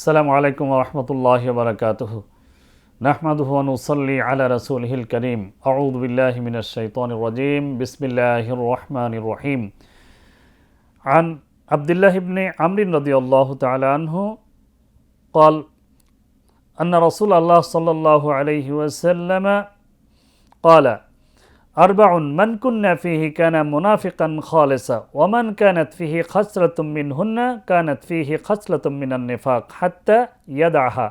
السلام عليكم ورحمة الله وبركاته نحمده ونصلي على رسوله الكريم أعوذ بالله من الشيطان الرجيم بسم الله الرحمن الرحيم عن عبد الله بن عمرو رضي الله تعالى عنه قال أن رسول الله صلى الله عليه وسلم قال আরবাউন মানকুন্না ফিহি কানা মুনাফিকান খালেসা ওমান কানাত ফিহি খাসরাতুম মিন হুন্না কানাত ফিহি খাসলাতুম নেফাক নিফাক, হাত্তা ইয়াদাহা।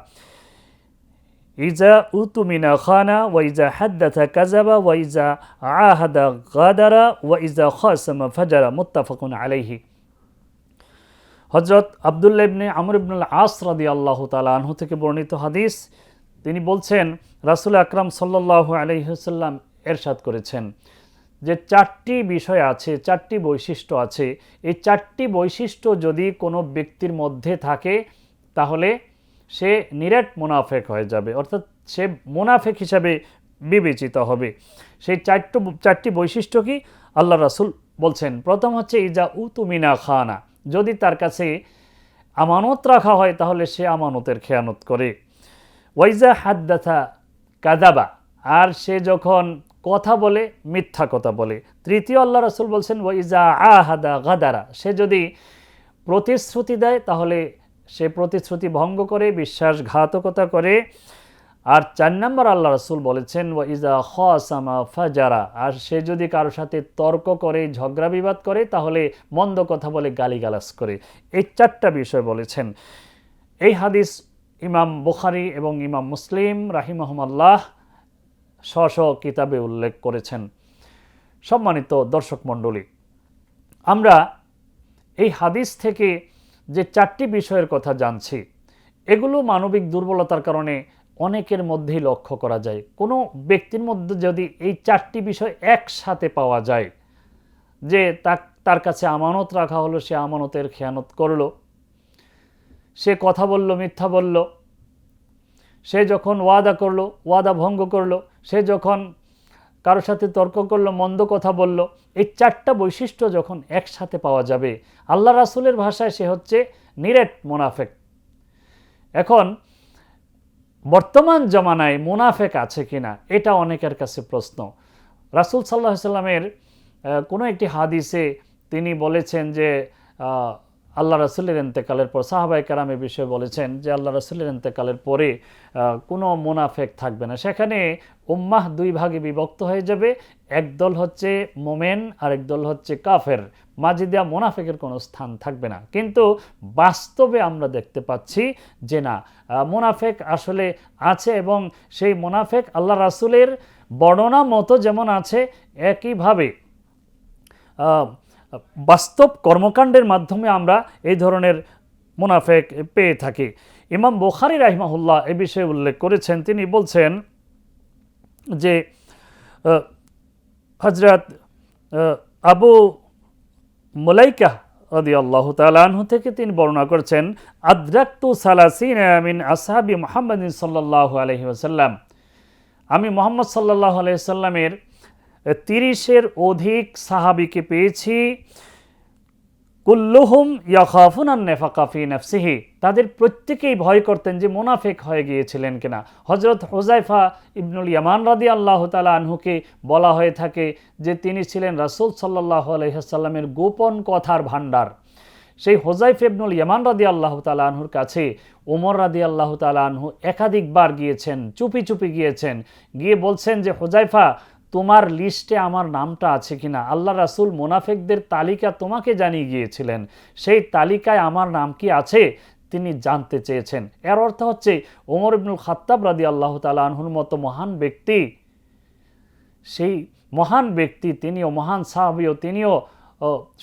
ইজা উতুমিনা খানা ওয়াইজা হাদ্দাথা কাজাবা ওয়াইজা আহাদা গাদারা ওয়াইজা খাসমা ফাজারা, মুত্তাফাকুন আলাইহি। হজরত আবদুল্লা ইবনে আমর ইবনুল আস রাদি আল্লাহ তালা আনহু থেকে বর্ণিত হাদিস। তিনি বলছেন, রাসুল আকরাম সাল্লাহ আলহিহসাল্লাম এরশাদ করেছেন যে চারটি বিষয় আছে, চারটি বৈশিষ্ট্য আছে। এই চারটি বৈশিষ্ট্য যদি কোনো ব্যক্তির মধ্যে থাকে, তাহলে সে নিরেট মুনাফেক হয়ে যাবে। অর্থাৎ সে মুনাফেক হিসাবে বিবেচিত হবে। সেই চারটি চারটি বৈশিষ্ট্য কি? আল্লাহ রাসুল বলছেন, প্রথম হচ্ছে, ইজা উতুমিনা খানা। যদি তার কাছে আমানত রাখা হয়, তাহলে সে আমানতের খেয়ানত করে। ওয়াইজা হাদ্দাথা কাদাবা আর সে যখন কথা বলে, মিথ্যা কথা বলে। তৃতীয় আল্লাহ রসুল বলছেন, ওয়াইজা আহাদা গাদারা। সে যদি প্রতিশ্রুতি দেয়, তাহলে সে প্রতিশ্রুতি ভঙ্গ করে, বিশ্বাসঘাতকতা করে। আর চার নম্বর আল্লাহ রসুল বলেছেন ওয়া ইজা খাসামা ফাজারা। আর সে যদি কারোর সাথে তর্ক করে, ঝগড়া বিবাদ করে, তাহলে মন্দ কথা বলে গালিগালাজ করে। এই চারটা বিষয় বলেছেন। এই হাদিস ইমাম বুখারি এবং ইমাম মুসলিম রাহিমহমাল্লাহ স্ব স্ব কিতাবে উল্লেখ করেছেন সম্মানিত দর্শক মণ্ডলী। আমরা এই হাদিস থেকে যে চারটি বিষয়ের কথা জানছি, এগুলো মানবিক দুর্বলতার কারণে অনেকের মধ্যেই লক্ষ্য করা যায়। কোনো ব্যক্তির মধ্যে যদি এই চারটি বিষয় একসাথে পাওয়া যায়, যে তার কাছে আমানত রাখা হলো, সে আমানতের খেয়ানত করল, সে কথা বলল, মিথ্যা বলল, সে যখন ওয়াদা করল, ওয়াদা ভঙ্গ করল সে যখন কারোর সাথে তর্ক করল, মন্দ কথা বলল, এই চারটা বৈশিষ্ট্য যখন একসাথে পাওয়া যাবে, আল্লাহ রাসুলের ভাষায় সে হচ্ছে নিরেট মোনাফেক। এখন, বর্তমান জমানায় মুনাফেক আছে কিনা, এটা অনেকের কাছে প্রশ্ন। রাসুল সাল্লাহ সাল্লামের কোনো একটি হাদিসে তিনি বলেছেন যে আল্লাহ রসুলের এন্তেকালের পর সাহাবাই এ বিষয়ে বলেছেন যে আল্লাহ রসুলের এন্তেকালের পরে কোনো মুনাফেক থাকবে না। সেখানে উম্মাহ দুই ভাগে বিভক্ত হয়ে যাবে। একদল হচ্ছে মোমেন আর একদল হচ্ছে কাফের। মাঝে দেওয়া মোনাফেকের কোনো স্থান থাকবে না। কিন্তু বাস্তবে আমরা দেখতে পাচ্ছি যে না মোনাফেক আসলে আছে এবং সেই মোনাফেক আল্লাহ রাসুলের বর্ণনা মতো যেমন আছে, একইভাবে বাস্তব কর্মকাণ্ডের মাধ্যমে আমরা এই ধরনের মুনাফেক পেয়ে থাকি। ইমাম বোখারি রাহিমাহুল্লাহ এ বিষয়ে উল্লেখ করেছেন, তিনি বলছেন যে হজরত আবু মুলাইকা রদি আল্লাহ তালাহু থেকে তিনি বর্ণনা করছেন, আদ্রাক্তু সালাসিন আমিন আসাহাবি মোহাম্মদ সাল্লাহ আলহি আমি মোহাম্মদ সাল্লাহ আলহিসাল্লামের তিরিশের অধিক সাহাবিকে পেয়েছি। কুল্লুহুম ইয়াখাফুনান নেফাকাফি নফসিহি। তাদের প্রত্যেকেই ভয় করতেন যে মোনাফেক হয়ে গিয়েছিলেন কিনা। হজরত হোজাইফা ইবনুল ইয়ামান রাদি আল্লাহ তালা আনহুকে বলা হয়ে থাকে যে তিনি ছিলেন রাসুল সাল্লাহ আলহিহাসাল্লামের গোপন কথার ভাণ্ডার। সেই হোজাইফ ইবনুল ইয়ামান রাদি আল্লাহ তালা আনহুর কাছে ওমর রাদি আল্লাহ তালা আনহু একাধিকবার গিয়েছেন, চুপি চুপি গিয়েছেন। গিয়ে বলছেন যে হোজাইফা তোমার লিস্টে আমার নামটা আছে কিনা? আল্লাহ রাসুল মোনাফেকদের তালিকা তোমাকে জানিয়ে গিয়েছিলেন। সেই তালিকায় আমার নাম কি আছে? তিনি জানতে চেয়েছেন। এর অর্থ হচ্ছে, ওমর ইবনুল খাত্তাব রাদি আল্লাহ তালা আনহুর মতো মহান ব্যক্তি, সেই মহান ব্যক্তি তিনিও, মহান সাহাবিও, তিনিও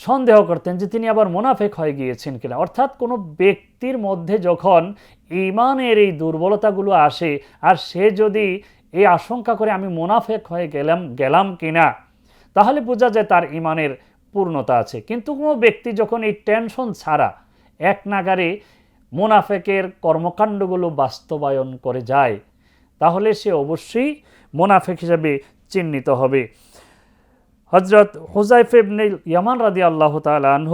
সন্দেহ করতেন যে তিনি আবার মোনাফেক হয়ে গিয়েছেন কিনা। অর্থাৎ কোনো ব্যক্তির মধ্যে যখন ইমানের এই দুর্বলতাগুলো আসে, আর সে যদি এই আশঙ্কা করে আমি মোনাফেক হয়ে গেলাম গেলাম কিনা? তাহলে বোঝা যায় তার ইমানের পূর্ণতা আছে। কিন্তু কোনো ব্যক্তি যখন এই টেনশন ছাড়া এক নাগারে মোনাফেকের কর্মকাণ্ডগুলো বাস্তবায়ন করে যায়, তাহলে সে অবশ্যই মোনাফেক হিসাবে চিহ্নিত হবে। হজরত হুজাইফ ইবনে ইয়ামান রাদি আল্লাহ তালহ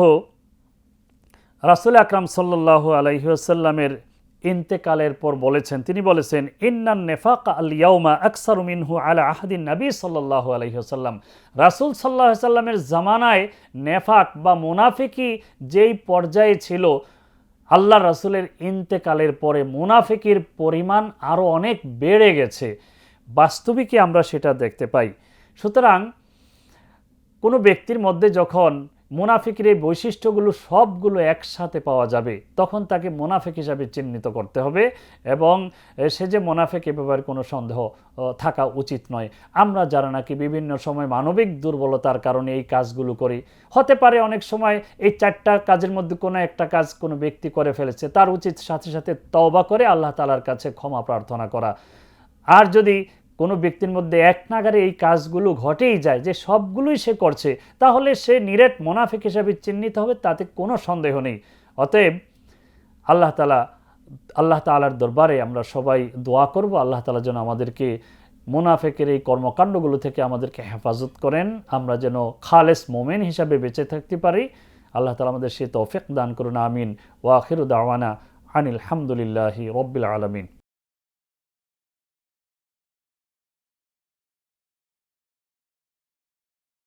রাসুল আকরাম সাল্লাহ আলহিউসাল্লামের ইন্তেকালের পর বলেছেন, তিনি বলেছেন, ইন্নান নেফাক আল ইয়াউমা আকসারু মিনহু আলা আহাদিন নবী সাল্লাল্লাহু আলাইহি ওয়াসাল্লাম। রাসূল আলাইহি সাল্লামের জামানায় নেফাক বা মুনাফিকি যেই পর্যায়ে ছিল, আল্লাহ রাসূলের ইন্তেকালের পরে মুনাফিকির পরিমাণ আরও অনেক বেড়ে গেছে। বাস্তবিকই আমরা সেটা দেখতে পাই। সুতরাং কোনো ব্যক্তির মধ্যে যখন মুনাফিকের এই বৈশিষ্ট্যগুলো সবগুলো একসাথে পাওয়া যাবে, তখন তাকে মুনাফিক হিসাবে চিহ্নিত করতে হবে এবং সে যে মুনাফিক এ ব্যাপারে কোনো সন্দেহ থাকা উচিত নয়। আমরা যারা নাকি বিভিন্ন সময় মানবিক দুর্বলতার কারণে এই কাজগুলো করি, হতে পারে অনেক সময় এই চারটা কাজের মধ্যে কোনো একটা কাজ কোনো ব্যক্তি করে ফেলেছে, তার উচিত সাথে সাথে তওবা করে আল্লাহ তালার কাছে ক্ষমা প্রার্থনা করা। আর যদি কোনো ব্যক্তির মধ্যে এক নাগারে এই কাজগুলো ঘটেই যায়, যে সবগুলোই সে করছে, তাহলে সে নিরেট মোনাফিক হিসাবে চিহ্নিত হবে, তাতে কোনো সন্দেহ নেই। অতএব আল্লাহ তালা আল্লাহ তালার দরবারে আমরা সবাই দোয়া করব, আল্লাহ তালা যেন আমাদেরকে মুনাফেকের এই কর্মকাণ্ডগুলো থেকে আমাদেরকে হেফাজত করেন, আমরা যেন খালেস মোমেন হিসাবে বেঁচে থাকতে পারি। আল্লাহ তালা আমাদের সে তৌফিক দান করুন, আমিন। ওয়াখির দাওয়ানা আনিল হামদুলিল্লাহি রব্বিল আলমিন।